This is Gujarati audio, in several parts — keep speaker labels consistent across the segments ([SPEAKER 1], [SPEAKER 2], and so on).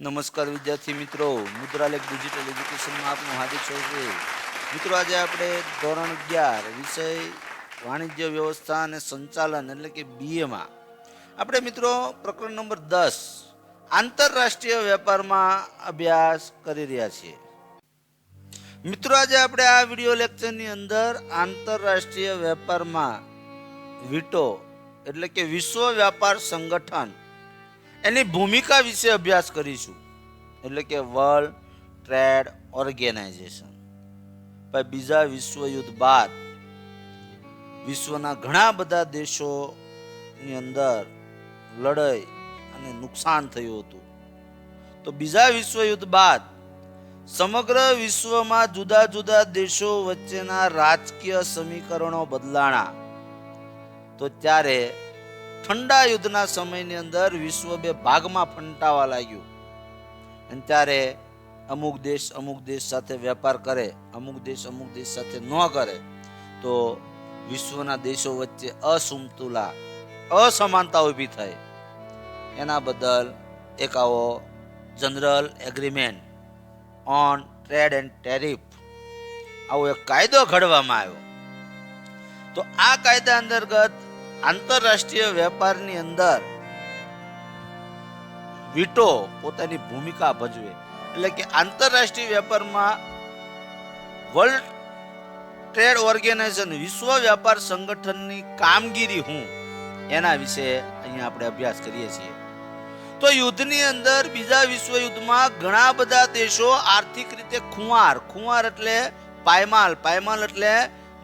[SPEAKER 1] નમસ્કાર વિદ્યાર્થી મિત્રો. મુદ્રાલેખ ડિજિટલ એજ્યુકેશનમાં આપનું હાર્દિક છે. મિત્રો, આજે આપણે ધોરણ અગિયાર વિષય વાણિજ્ય વ્યવસ્થા અને સંચાલન એટલે કે બીએમાં આપણે મિત્રો, પ્રકરણ નંબર દસ આંતરરાષ્ટ્રીય વેપારમાં અભ્યાસ કરી રહ્યા છીએ. મિત્રો, આજે આપણે આ વિડિયો લેક્ચરની અંદર આંતરરાષ્ટ્રીય વેપારમાં વિટો એટલે કે વિશ્વ વ્યાપાર સંગઠન એની ભૂમિકા વિશે અભ્યાસ કરીશું. એટલે કે વર્લ્ડ ટ્રેડ ઓર્ગેનાઇઝેશન. પછી બીજા વિશ્વયુદ્ધ બાદ વિશ્વના ઘણા બધા દેશોની અંદર લડાઈ અને નુકસાન થયું હતું. તો બીજા વિશ્વયુદ્ધ બાદ સમગ્ર વિશ્વમાં જુદા જુદા દેશો વચ્ચેના રાજકીય સમીકરણો બદલાણા. તો ત્યારે ઠંડા યુદ્ધના સમયની અંદર વિશ્વ બે ભાગમાં ફંટાવા લાગ્યું. અને ત્યારે અમુક દેશ અમુક દેશ સાથે વેપાર કરે, અમુક દેશ અમુક દેશ સાથે ન કરે, તો વિશ્વના દેશો વચ્ચે અસમતુલા, અસમાનતા ઊભી થઈ એના બદલ એક આવો general agreement on trade and tariff, આવો એક કાયદો ઘડવામાં આવ્યો. તો આ કાયદા અંતર્ગત આંતરરાષ્ટ્રીય વેપારની અંદર વિટો પોતાની ભૂમિકા ભજવે. એટલે કે આંતરરાષ્ટ્રીય વેપારમાં વર્લ્ડ ટ્રેડ ઓર્ગેનાઇઝેશન વિશ્વ વ્યાપાર સંગઠનની કામગીરી હું એના વિશે અહીંયા આપણે અભ્યાસ કરીએ છીએ. તો યુદ્ધની અંદર બીજા વિશ્વયુદ્ધમાં ઘણા બધા દેશો આર્થિક રીતે ખુંવાર ખુંવાર એટલે પાયમાલ પાયમાલ એટલે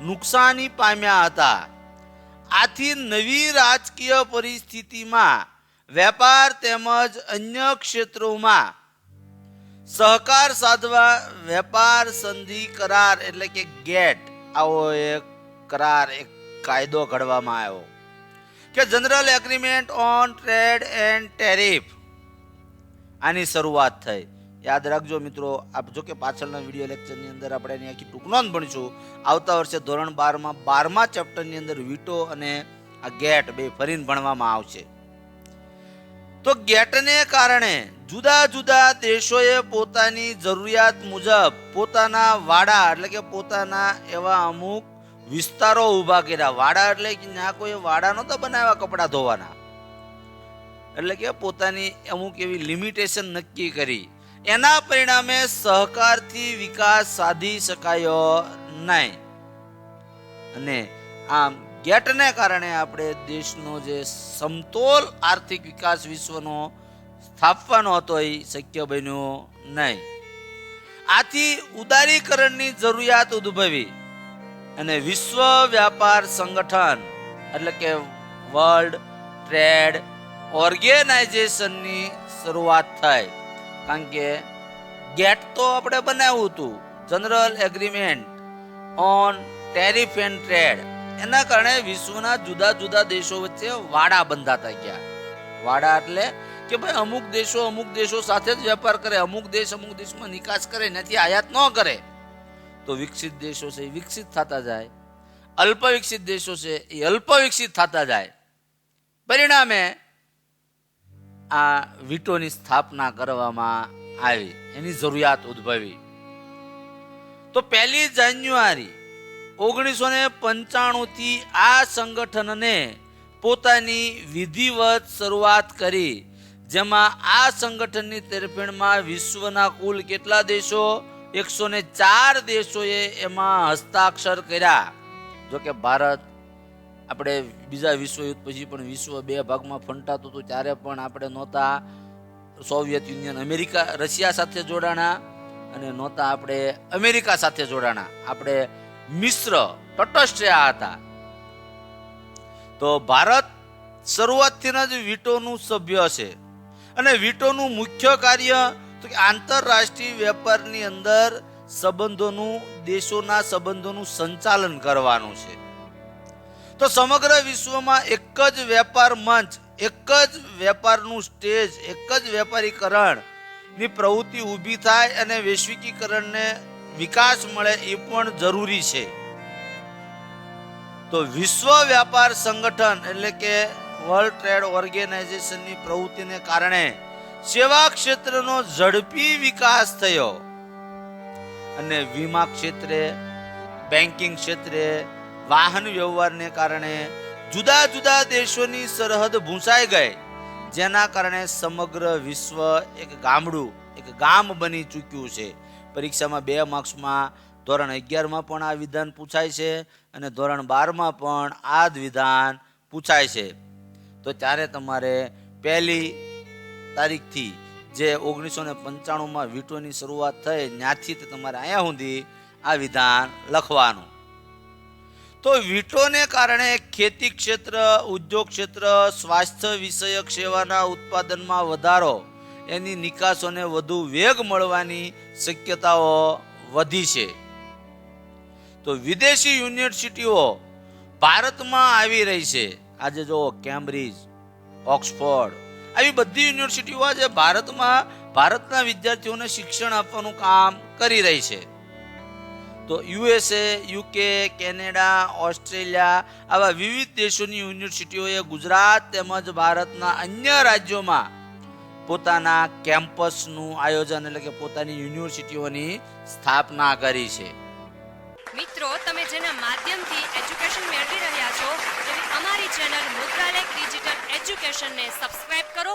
[SPEAKER 1] નુકસાની પામ્યા હતા. આથી નવી રાજકીય પરિસ્થિતિમાં વેપાર તેમજ અન્ય ક્ષેત્રોમાં સહકાર સાધવા, વેપાર સંધિ કરાર એટલે કે ગેટ, આવો એક કરાર, એક કાયદો ઘડવામાં આવ્યો. કે general agreement on trade and tariff. આની શરૂઆત થઈ. યાદ રાખજો મિત્રો, આપ જો કે પાછળના વીડિયો લેક્ચરની અંદર આપણે એની આખી ટૂંક નોંધ ભણીશું. આવતા વર્ષે ધોરણ બારમાં, બારમા ચેપ્ટરની અંદર વીટો અને આ ગેટ બે ફરીને ભણવામાં આવશે. તો ગેટને કારણે જુદા જુદા દેશોએ પોતાની જરૂરિયાત મુજબ પોતાના વાડા એટલે કે પોતાના એવા અમુક વિસ્તારો ઊભા કર્યા. વાડા એટલે કે ના કોઈ વાડા નહોતા બનાવ્યા કપડાં ધોવાના. એટલે કે પોતાની અમુક એવી લિમિટેશન નક્કી કરી. એના પરિણામે સહકારથી વિકાસ સાધી શકાયો નહીં. અને આમ ગેટને કારણે આપણે દેશનો જે સમતોલ આર્થિક વિકાસ વિશ્વનો સ્થાપવાનો હતો એ શક્ય બન્યો નહીં. આથી ઉદારીકરણની જરૂરિયાત ઉદ્ભવી અને વિશ્વ વ્યાપાર સંગઠન એટલે કે વર્લ્ડ ટ્રેડ ઓર્ગેનાઇઝેશનની શરૂઆત થઈ. કારણ કે ગેટ તો આપણે બનાવ્યું હતું, general agreement on tariff and trade. એના કારણે વિશ્વના જુદા જુદા દેશો વચ્ચે વાડા બંધાતા ગયા. વાડા એટલે કે ભાઈ અમુક દેશો અમુક દેશો સાથે જ વેપાર કરે, અમુક દેશ અમુક દેશમાં નિકાસ કરે નથી આયાત ન કરે. તો વિકસિત દેશો છે એ વિકસિત થતા જાય. અલ્પ વિકસિત દેશો છે એ અલ્પ વિકસિત થતા જાય. પરિણામે આ વીટોની સ્થાપના કરવામાં આવી, એની જરૂરિયાત ઉદ્ભવી. તો પહેલી જાન્યુઆરી ઓગણીસો ને પંચાણું થી આ સંગઠનને પોતાની વિધિવત શરૂઆત કરી, જેમાં આ સંગઠનની તરફેણમાં વિશ્વના કુલ કેટલા દેશો? એકસો ને ચાર દેશોએ એમાં હસ્તાક્ષર કર્યા. જો કે ભારત આપણે બીજા વિશ્વયુદ્ધ પછી પણ વિશ્વ બે ભાગમાં ફંટાતું હતું. ત્યારે પણ આપણે નહોતા સોવિયત યુનિયન, અમેરિકા, રશિયા સાથે જોડાણા અને નહોતા આપણે અમેરિકા સાથે જોડાણા. આપણે મિશ્ર, તટસ્થ હતા. તો ભારત શરૂઆતથી જ વિટોનું સભ્ય છે અને વિટોનું મુખ્ય કાર્ય તો કે આંતરરાષ્ટ્રીય વેપારની અંદર સંબંધોનું, દેશોના સંબંધોનું સંચાલન કરવાનું છે. તો સમગ્ર વિશ્વમાં એક જ વેપાર મંચ, એક જ વેપારનું સ્ટેજ, એક જ વેપારીકરણ, ની પ્રવૃત્તિ ઊભી થાય અને વૈશ્વિકીકરણને વિકાસ મળે એ પણ જરૂરી છે. તો વિશ્વ વ્યાપાર સંગઠન એટલે કે વર્લ્ડ ટ્રેડ ઓર્ગેનાઇઝેશનની પ્રવૃત્તિને કારણે સેવા ક્ષેત્રનો ઝડપી વિકાસ થયો. અને વીમા ક્ષેત્રે બેન્કિંગ ક્ષેત્રે વાહન વ્યવહારને કારણે જુદા જુદા દેશોની સરહદ ભૂંસાઈ ગઈ, જેના કારણે સમગ્ર વિશ્વ એક ગામડું, એક ગામ બની ચૂક્યું છે. પરીક્ષામાં બે માર્ક્સમાં ધોરણ અગિયારમાં પણ આ વિધાન પૂછાય છે અને ધોરણ બારમાં પણ આ જ વિધાન પૂછાય છે. તો ત્યારે તમારે પહેલી તારીખથી જે ઓગણીસો ને પંચાણુંમાં વીટોની શરૂઆત થઈ, ત્યાંથી તમારે અહીંયા સુધી આ વિધાન લખવાનું. તો વીટોને કારણે ખેતી ક્ષેત્ર, ઉદ્યોગ ક્ષેત્ર, સ્વાસ્થ્ય વિષયક સેવાના ઉત્પાદનમાં વધારો, એની નિકાસોને વધુ વેગ મળવાની શક્યતાઓ વધી છે. તો વિદેશી યુનિવર્સિટીઓ ભારતમાં આવી રહી છે. આજે જો કેમ્બ્રિજ, ઓક્સફોર્ડ, આવી બધી યુનિવર્સિટીઓ આજે ભારતમાં, ભારતના વિદ્યાર્થીઓને શિક્ષણ આપવાનું કામ કરી રહી છે. તો યુએસએ, યુકે, કેનેડા, ઓસ્ટ્રેલિયા આવા વિવિધ દેશોની યુનિવર્સિટીઓએ ગુજરાત તેમજ ભારતના અન્ય રાજ્યોમાં પોતાના કેમ્પસનું આયોજન એટલે કે પોતાની યુનિવર્સિટીઓની સ્થાપના કરી છે.
[SPEAKER 2] મિત્રો, તમે જેના માધ્યમથી એજ્યુકેશન મેળવી રહ્યા છો તેવી અમારી ચેનલ મુદ્રાલેખ ડિજિટલ એજ્યુકેશનને સબસ્ક્રાઇબ કરો